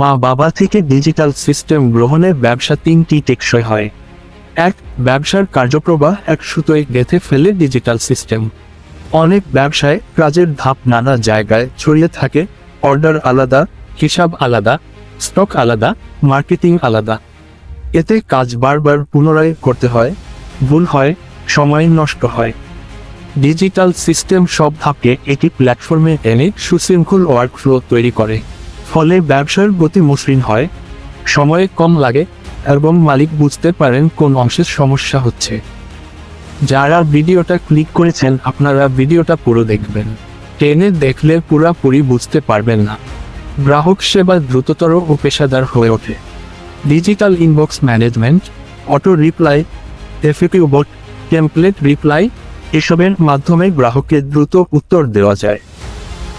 মা বাবা থেকে ডিজিটাল সিস্টেম গ্রহণে ব্যবসা তিনটি টেকসই হয়। এক, ব্যবসার কার্যপ্রবাহ এক সুতোয় গেঁথে ফেলে ডিজিটাল সিস্টেম অনেক ব্যবসায় কাজের ধাপ নানা জায়গায় ছড়িয়ে থাকে অর্ডার আলাদা, হিসাব আলাদা স্টক আলাদা মার্কেটিং আলাদা। এতে কাজ বারবার পুনরায় করতে হয়, ভুল হয়, সময় নষ্ট হয়। ডিজিটাল সিস্টেম সব ধাপকে একটি প্ল্যাটফর্মে এনে সুশৃঙ্খল ওয়ার্কফ্লো তৈরি করে। ফলে ব্যবসার গতি মসৃণ হয়। সময়ে কম লাগে এবং মালিক বুঝতে পারেন কোন অংশের সমস্যা হচ্ছে। যারা ভিডিওটা ক্লিক করেছেন, আপনারা ভিডিওটা পুরো দেখবেন। টেনে দেখলে পুরাপুরি বুঝতে পারবেন না। গ্রাহক সেবা দ্রুততর ও পেশাদার হয়ে ওঠে। Digital inbox management, auto reply FAQ bot, template reply, এসবের মাধ্যমে গ্রাহককে দ্রুত উত্তর দেওয়া যায়।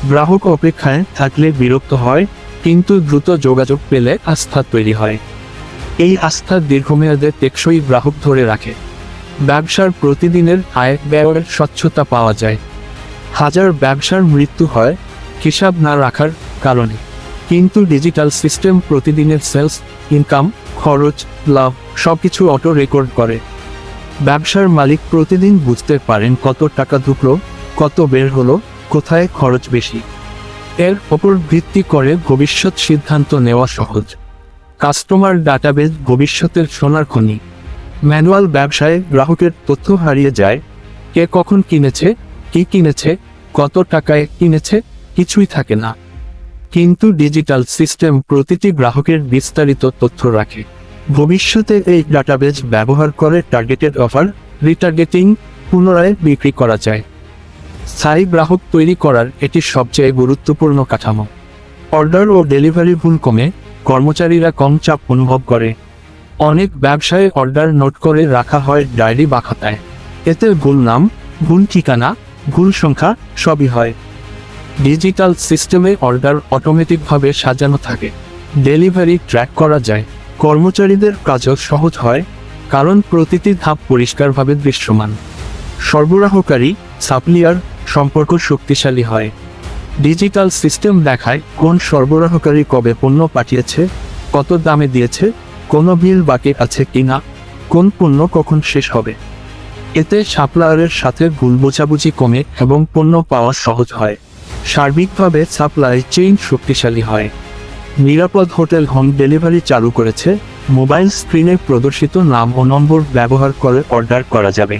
গ্রাহক অপেক্ষায় থাকলে বিরক্ত হয় কিন্তু দ্রুত যোগাযোগ পেলে আস্থা তৈরি হয়। এই আস্থা দীর্ঘমেয়াদে টেকসই গ্রাহক ধরে রাখে। ব্যবসার প্রতিদিনের আয় ব্যয়ের স্বচ্ছতা পাওয়া যায়। হাজার ব্যবসার মৃত্যু হয় হিসাব না রাখার কারণে। কিন্তু ডিজিটাল সিস্টেম প্রতিদিনের সেলস, ইনকাম, খরচ, লাভ সবকিছু অটো রেকর্ড করে। ব্যবসার মালিক প্রতিদিন বুঝতে পারেন কত টাকা ঢুকলো, কত বের হলো, কোথায় খরচ বেশি। এর ওপর ভিত্তি করে ভবিষ্যৎ সিদ্ধান্ত নেওয়া সহজ। কাস্টমার ডাটাবেজ ভবিষ্যতের সোনার খনি। ম্যানুয়াল ব্যবসায় গ্রাহকের তথ্য হারিয়ে যায়। কে কখন কিনেছে, কি কিনেছে, কত টাকায় কিনেছে, কিছুই থাকে না। কিন্তু ডিজিটাল সিস্টেম প্রতিটি গ্রাহকের বিস্তারিত তথ্য রাখে। ভবিষ্যতে এই ডাটাবেজ ব্যবহার করে টার্গেটেড অফার রিটার্গেটিং পুনরায় বিক্রি করা যায়। স্থায়ী গ্রাহক তৈরি করার এটি সবচেয়ে গুরুত্বপূর্ণ কাঠামো। অর্ডার ও ডেলিভারি ভুল কমে, কর্মচারীরা কম চাপ অনুভব করে। অনেক ব্যবসায় অর্ডার নোট করে রাখা হয় ডায়েরি বা খাতায়। এতে ভুল নাম, ভুল ঠিকানা, ভুল সংখ্যা সবই হয়। ডিজিটাল সিস্টেমে অর্ডার অটোমেটিকভাবে সাজানো থাকে। ডেলিভারি ট্র্যাক করা যায়। কর্মচারীদের কাজও সহজ হয়, কারণ প্রতিটি ধাপ পরিষ্কারভাবে দৃশ্যমান। সরবরাহকারী, সাপ্লিয়ার সম্পর্ক শক্তিশালী হয়। ডিজিটাল সিস্টেম দেখায় কোন সরবরাহকারী কবে পণ্য পাঠিয়েছে, কত দামে দিয়েছে, কোনো বিল বাকি আছে কিনা, কোন পণ্য কখন শেষ হবে। এতে সাপ্লায়ারের সাথে ভুল বোঝাবুঝি কমে এবং পণ্য পাওয়া সহজ হয়। সার্বিকভাবে সাপ্লাই চেইন শক্তিশালী হয়। নিরাপদ হোটেল হোম ডেলিভারি চালু করেছে, মোবাইল স্ক্রিনে প্রদর্শিত নাম ও নম্বর ব্যবহার করে অর্ডার করা যাবে।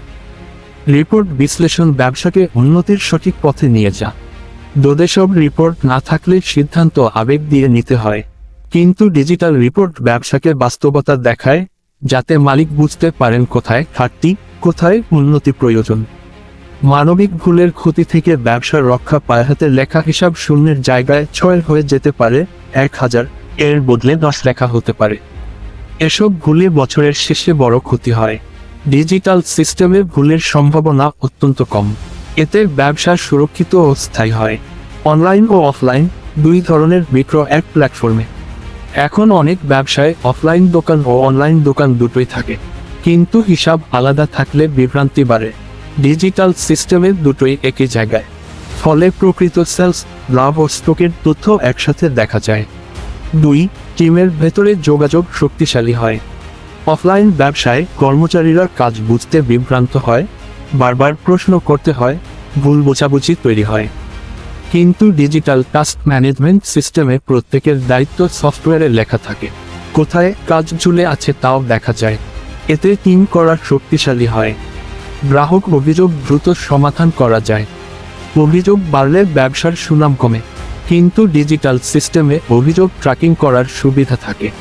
রিপোর্ট বিশ্লেষণ ব্যবসাকে উন্নতির সঠিক পথে নিয়ে যা দোদেশব রিপোর্ট না থাকলে সিদ্ধান্ত আবেগ দিয়ে নিতে হয়। কিন্তু ডিজিটাল রিপোর্ট ব্যবসাকে বাস্তবতা দেখায়, যাতে মালিক বুঝতে পারেন কোথায় ঘাটতি, কোথায় উন্নতি প্রয়োজন। মানবিক ভুলের ক্ষতি থেকে ব্যবসার রক্ষা পায় হাতে লেখা হিসাব শূন্যের জায়গায় ছয় হয়ে যেতে পারে এক হাজার, এর বদলে দশ লেখা হতে পারে। এসব ভুলে বছরের শেষে বড় ক্ষতি হয়। ডিজিটাল সিস্টেমে ভুলের সম্ভাবনা অত্যন্ত কম। এতে ব্যবসা সুরক্ষিত ও স্থায়ী হয়। অনলাইন ও অফলাইন দুই ধরনের বিক্রয় এক প্ল্যাটফর্মে। এখন অনেক ব্যবসায় অফলাইন দোকান ও অনলাইন দোকান দুটোই থাকে। কিন্তু হিসাব আলাদা থাকলে বিভ্রান্তি বাড়ে। ডিজিটাল সিস্টেমে দুটোই একই জায়গায়। ফলে প্রকৃত সেলস, লাভ ও স্টকের তথ্য একসাথে দেখা যায়। দুই, টিমের ভেতরে যোগাযোগ শক্তিশালী হয়। অফলাইন ব্যবসায় কর্মচারীরা কাজ বুঝতে বিভ্রান্ত হয়, বারবার প্রশ্ন করতে হয়, ভুল বোঝাবুঝি তৈরি হয়। কিন্তু ডিজিটাল টাস্ক ম্যানেজমেন্ট সিস্টেমে প্রত্যেকের দায়িত্ব সফটওয়্যারে লেখা থাকে। কোথায় কাজ ঝুলে আছে তাও দেখা যায়। এতে টিম করা শক্তিশালী হয়। গ্রাহক অভিযোগ দ্রুত সমাধান করা যায়। অভিযোগ বাড়লে ব্যবসার সুনাম কমে। কিন্তু ডিজিটাল সিস্টেমে অভিযোগ ট্র্যাকিং করার সুবিধা থাকে।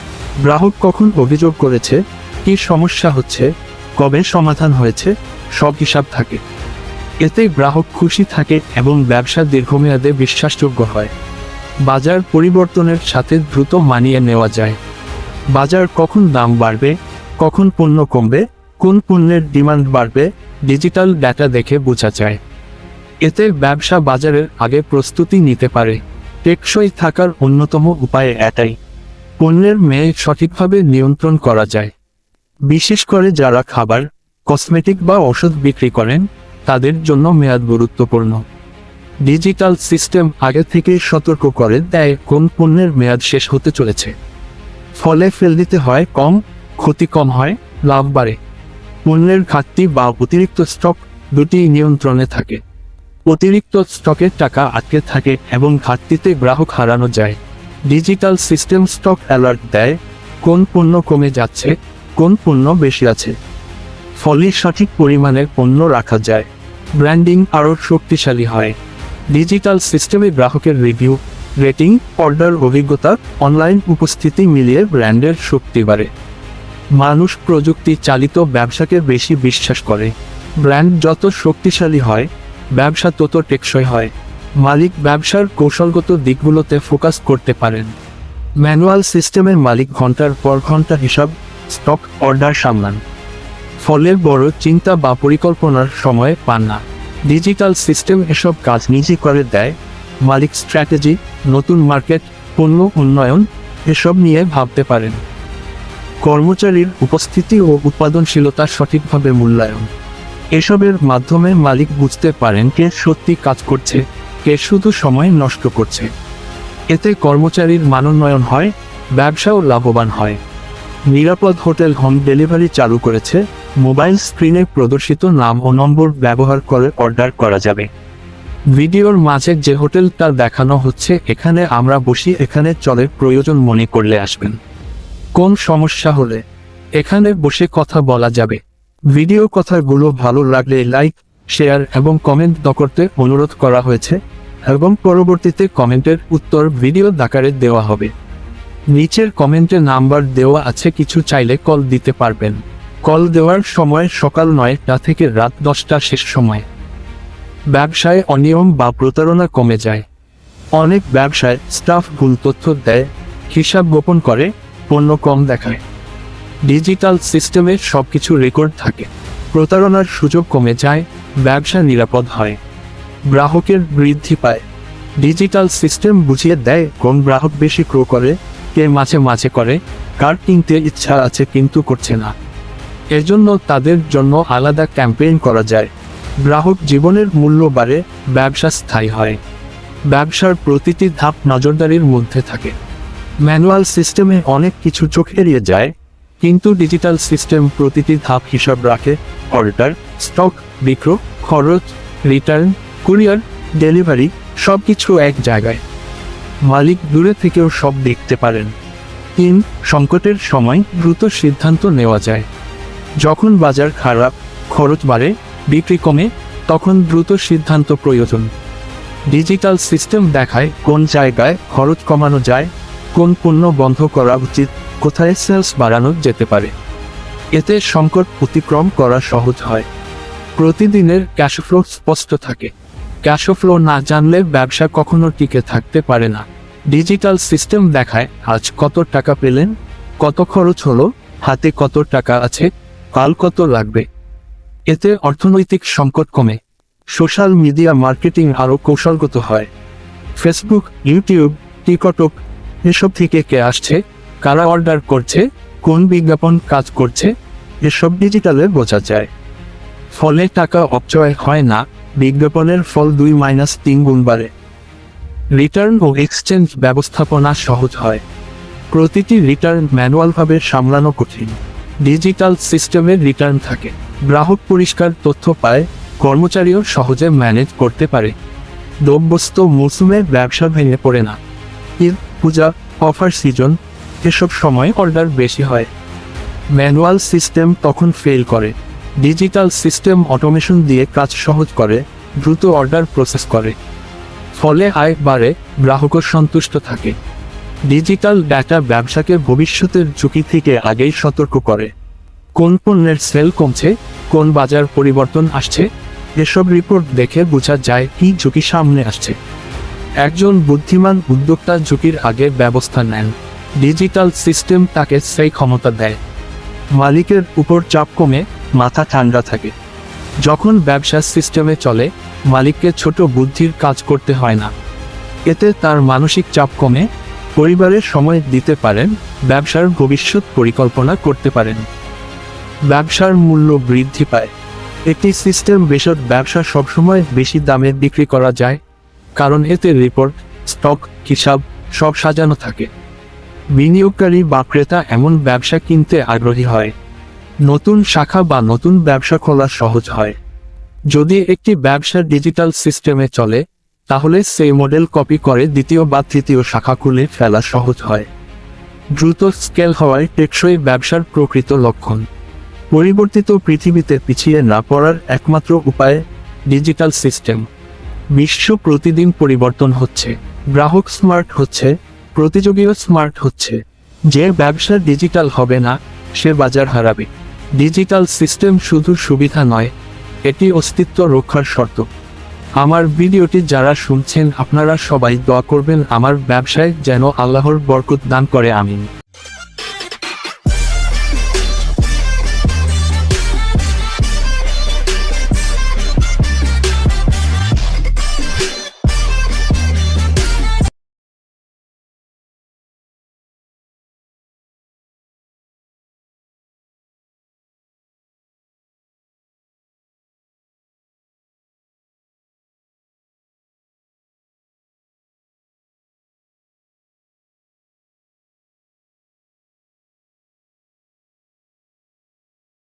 গ্রাহক কখন অভিযোগ করেছে? কি সমস্যা হচ্ছে? কবে সমাধান হয়েছে? সব হিসাব থাকে। এতে গ্রাহক খুশি থাকে এবং ব্যবসা দীর্ঘমেয়াদে বিশ্বাসযোগ্য হয়। বাজার পরিবর্তনের সাথে দ্রুত মানিয়ে নেওয়া যায়। বাজার কখন দাম বাড়বে? কখন পণ্য কমবে? কোন পণ্যের ডিমান্ড বাড়বে? ডিজিটাল ডাটা দেখে বোঝা যায়। এতে ব্যবসা বাজারের আগে প্রস্তুতি নিতে পারে। টেকসই থাকার অন্যতম উপায় এটাই। পণ্যের মেয়ে সঠিকভাবে নিয়ন্ত্রণ করা যায়। বিশেষ করে যারা খাবার, কসমেটিক বা ওষুধ বিক্রি করেন, তাদের জন্য মেয়াদ গুরুত্বপূর্ণ। ডিজিটাল সিস্টেম আগে থেকেই সতর্ক করে দেয় কোন পণ্যের মেয়াদ শেষ হতে চলেছে। ফলে ফেল দিতে হয় কম, ক্ষতি কম হয়, লাভ বাড়ে। পণ্যের ঘাটতি বা অতিরিক্ত স্টক দুটি নিয়ন্ত্রণে থাকে। অতিরিক্ত স্টকের টাকা আটকে থাকে এবং ঘাটতিতে গ্রাহক হারানো যায়। ডিজিটাল সিস্টেম স্টক অ্যালার্ট দেয়, কোন পণ্য কমে যাচ্ছে, কোন পণ্য বেশি আছে। ফলে সঠিক পরিমাণের পণ্য রাখা যায়। ব্র্যান্ডিং আরও শক্তিশালী হয়। ডিজিটাল সিস্টেমে গ্রাহকের রিভিউ, রেটিং, অর্ডার অভিজ্ঞতা, অনলাইন উপস্থিতি মিলিয়ে ব্র্যান্ডের শক্তি বাড়ে। মানুষ প্রযুক্তি চালিত ব্যবসাকে বেশি বিশ্বাস করে। ব্র্যান্ড যত শক্তিশালী হয়, ব্যবসা তত টেকসই হয়। মালিক ব্যবসার কৌশলগত দিকগুলোতে ফোকাস করতে পারেন। ম্যানুয়াল সিস্টেমের মালিক ঘণ্টার পর ঘণ্টা হিসাব, স্টক অর্ডার সামলান। ফলে বড় চিন্তা বা পরিকল্পনার সময় পান না। ডিজিটাল সিস্টেম এসব কাজ নিজে করে দেয়। মালিক স্ট্র্যাটেজি, নতুন মার্কেট, পণ্য উন্নয়ন, এসব নিয়ে ভাবতে পারেন। কর্মচারীর উপস্থিতি ও উৎপাদনশীলতা সঠিকভাবে মূল্যায়ন। এসবের মাধ্যমে মালিক বুঝতে পারেন কে সত্যি কাজ করছে। কে শুধু সময় নষ্ট করছে। এতে কর্মচারীর মানোন্নয়ন হয়, ব্যবসাও লাভবান হয়। নিরাপদ হোটেল হোম ডেলিভারি চালু করেছে, মোবাইল স্ক্রিনে প্রদর্শিত নাম ও নম্বর ব্যবহার করে অর্ডার করা যাবে। ভিডিওর মাঝে যে হোটেলটা দেখানো হচ্ছে, এখানে আমরা বসি, এখানে চলে প্রয়োজন মনে করলে আসবেন। কোন সমস্যা হলে? এখানে বসে কথা বলা যাবে। ভিডিও কথাগুলো ভালো লাগলে লাইক শেয়ার এবং কমেন্ট দ করতে অনুরোধ করা হয়েছে, এবং পরবর্তীতে কমেন্টের উত্তর ভিডিও দাকারে দেওয়া হবে। নিচের কমেন্টে নাম্বার দেওয়া আছে, কিছু চাইলে কল দিতে পারবেন। কল দেওয়ার সময় সকাল নয়টা থেকে রাত দশটা শেষ সময়। ব্যবসায় অনিয়ম বা প্রতারণা কমে যায়। অনেক ব্যবসায় স্টাফ ভুল তথ্য দেয়, হিসাব গোপন করে, পণ্য কম দেখায়। ডিজিটাল সিস্টেমে সবকিছু রেকর্ড থাকে। প্রতারণার সুযোগ কমে যায়, ব্যবসা নিরাপদ হয়। গ্রাহকের বৃদ্ধি পায়। ডিজিটাল সিস্টেম বুঝিয়ে দেয় কোন গ্রাহক বেশি ক্রো করে, কে মাঝে মাঝে করে, কার কিনতে ইচ্ছা আছে কিন্তু করছে না। এজন্য তাদের জন্য আলাদা ক্যাম্পেইন করা যায়। গ্রাহক জীবনের মূল্য বাড়ে, ব্যবসা স্থায়ী হয়। ব্যবসার প্রতিটি ধাপ নজরদারির মধ্যে থাকে। ম্যানুয়াল সিস্টেমে অনেক কিছু চোখ এড়িয়ে যায় কিন্তু ডিজিটাল সিস্টেম প্রতিটি ধাপ হিসাব রাখে অর্ডার স্টক বিক্রয় খরচ রিটার্ন কুরিয়ার ডেলিভারি সব কিছু এক জায়গায়। মালিক দূরে থেকেও সব দেখতে পারেন। তিন, সংকটের সময় দ্রুত সিদ্ধান্ত নেওয়া যায়। যখন বাজার খারাপ, খরচ বাড়ে, বিক্রি কমে, তখন দ্রুত সিদ্ধান্ত প্রয়োজন। ডিজিটাল সিস্টেম দেখায় কোন জায়গায় খরচ কমানো যায় কোন পণ্য বন্ধ করা উচিত, কোথায় সেলস বাড়ানো যেতে পারে? এতে সংকট অতিক্রম করা সহজ হয়। প্রতিদিনের ক্যাশ ফ্লো স্পষ্ট থাকে। ক্যাশ ফ্লো না জানলে ব্যবসা কখনো টিকে থাকতে পারে না। ডিজিটাল সিস্টেম দেখায় আজ কত টাকা পেলেন, কত খরচ হলো, হাতে কত টাকা আছে, কাল কত লাগবে। এতে অর্থনৈতিক সংকট কমে। সোশ্যাল মিডিয়া মার্কেটিং আরও কৌশলগত হয়। ফেসবুক ইউটিউব টিকটক এসব থেকে কে আসছে? কারা অর্ডার করছে? কোন বিজ্ঞাপন কাজ করছে? এসব ডিজিটালে বোঝা যায়। ফলে টাকা অপচয় হয় না, বিজ্ঞাপনের ফল দুই মাইনাস তিন গুণ বাড়ে। রিটার্ন ও এক্সচেঞ্জ ব্যবস্থাপনা সহজ হয়। প্রতিটি রিটার্ন ম্যানুয়ালভাবে সামলানো কঠিন। ডিজিটাল সিস্টেমে রিটার্ন থাকে। গ্রাহক পরিষ্কার তথ্য পায়, কর্মচারীও সহজে ম্যানেজ করতে পারে। দ্রব্যস্ত মৌসুমে ব্যবসা ভেঙে পড়ে না। পূজা, অফার সিজন, এসব সময় অর্ডার বেশি হয়। ম্যানুয়াল সিস্টেম তখন ফেল করে। ডিজিটাল সিস্টেম অটোমেশন দিয়ে কাজ সহজ করে, দ্রুত অর্ডার প্রসেস করে। ফলে আয় বাড়ে, গ্রাহকও সন্তুষ্ট থাকে। ডিজিটাল ডাটা ব্যবসাকে ভবিষ্যতের ঝুঁকি থেকে আগেই সতর্ক করে। কোন পণ্যের সেল কমছে, কোন বাজার পরিবর্তন আসছে, এসব রিপোর্ট দেখে বোঝা যায় কি ঝুঁকি সামনে আসছে। একজন বুদ্ধিমান উদ্যোক্তা ঝুঁকির আগে ব্যবস্থা নেন। ডিজিটাল সিস্টেম তাকে সেই ক্ষমতা দেয়। মালিকের উপর চাপ কমে, মাথা ঠান্ডা থাকে। যখন ব্যবসা সিস্টেমে চলে, মালিককে ছোট বুদ্ধির কাজ করতে হয় না। এতে তার মানসিক চাপ কমে পরিবারের সময় দিতে পারেন, ব্যবসার ভবিষ্যৎ পরিকল্পনা করতে পারেন। ব্যবসার মূল্য বৃদ্ধি পায়। একটি সিস্টেম বেসড ব্যবসা সবসময় বেশি দামে বিক্রি করা যায় কারণ এতে রিপোর্ট স্টক হিসাব সব সাজানো থাকে। বিনিয়োগকারী বা ক্রেতা এমন ব্যবসা কিনতে আগ্রহী হয়। নতুন শাখা বা নতুন ব্যবসা খোলা সহজ হয়। যদি একটি ব্যবসা ডিজিটাল সিস্টেমে চলে, তাহলে সেই মডেল কপি করে দ্বিতীয় বা তৃতীয় শাখা খুলে ফেলা সহজ হয়। দ্রুত স্কেল হওয়ায় টেকসই ব্যবসার প্রকৃত লক্ষণ। পরিবর্তিত পৃথিবীতে পিছিয়ে না পড়ার একমাত্র উপায় ডিজিটাল সিস্টেম বিশ্ব প্রতিদিন পরিবর্তন হচ্ছে। গ্রাহক স্মার্ট হচ্ছে, প্রতিযোগীও স্মার্ট হচ্ছে। যে ব্যবসা ডিজিটাল হবে না, সে বাজার হারাবে। ডিজিটাল সিস্টেম শুধু সুবিধা নয়, এটি অস্তিত্ব রক্ষার শর্ত। আমার ভিডিওটি যারা শুনছেন, আপনারা সবাই দোয়া করবেন আমার ব্যবসায় যেন আল্লাহর বরকত দান করে, আমিন।